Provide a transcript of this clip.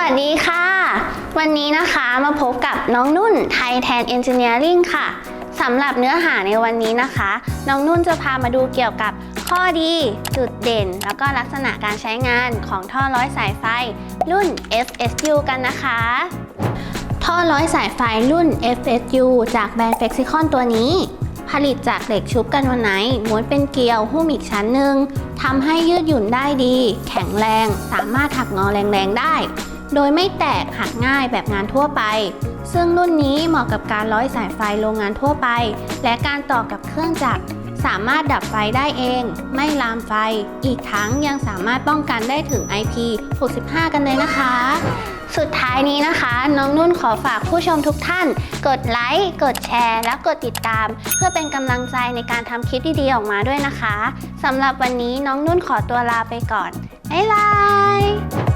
วัสดีค่ะ วันนี้นะคะมาพบกับน้องนุ่นไทยแทนเอนจิเนียริงค่ะสำหรับเนื้อหาในวันนี้นะคะ น้องนุ่นจะพามาดูเกี่ยวกับข้อดี จุดเด่น แล้วก็ลักษณะการใช้งานของท่อร้อยสายไฟ รุ่น FSU กันนะคะ ท่อร้อยสายไฟรุ่น FSU จากแบรนด์ Flexicon ตัวนี้ผลิตจากเหล็กชุบกันวันไหนม้วนเป็นเกลียวหุ้มอีกชั้นหนึ่งทำให้ยืดหยุ่นได้ดี แข็งแรง สามารถหักงอแรงๆได้ โดยไม่แตกหักง่ายแบบงานทั่วไป ซึ่งรุ่นนี้เหมาะกับการร้อยสายไฟโรงงานทั่วไป และการต่อกับเครื่องจักรสามารถดับไฟได้เอง ไม่ลามไฟ อีกทั้งยังสามารถป้องกันได้ถึง IP65 กันเลยนะคะ สุดท้ายนี้นะคะ น้องนุ่นขอฝากผู้ชมทุกท่าน กดไลค์ กดแชร์ และกดติดตาม เพื่อเป็นกำลังใจในการทำคลิปดีๆออกมาด้วยนะคะสำหรับวันนี้น้องนุ่นขอตัวลาไปก่อน บ๊ายบาย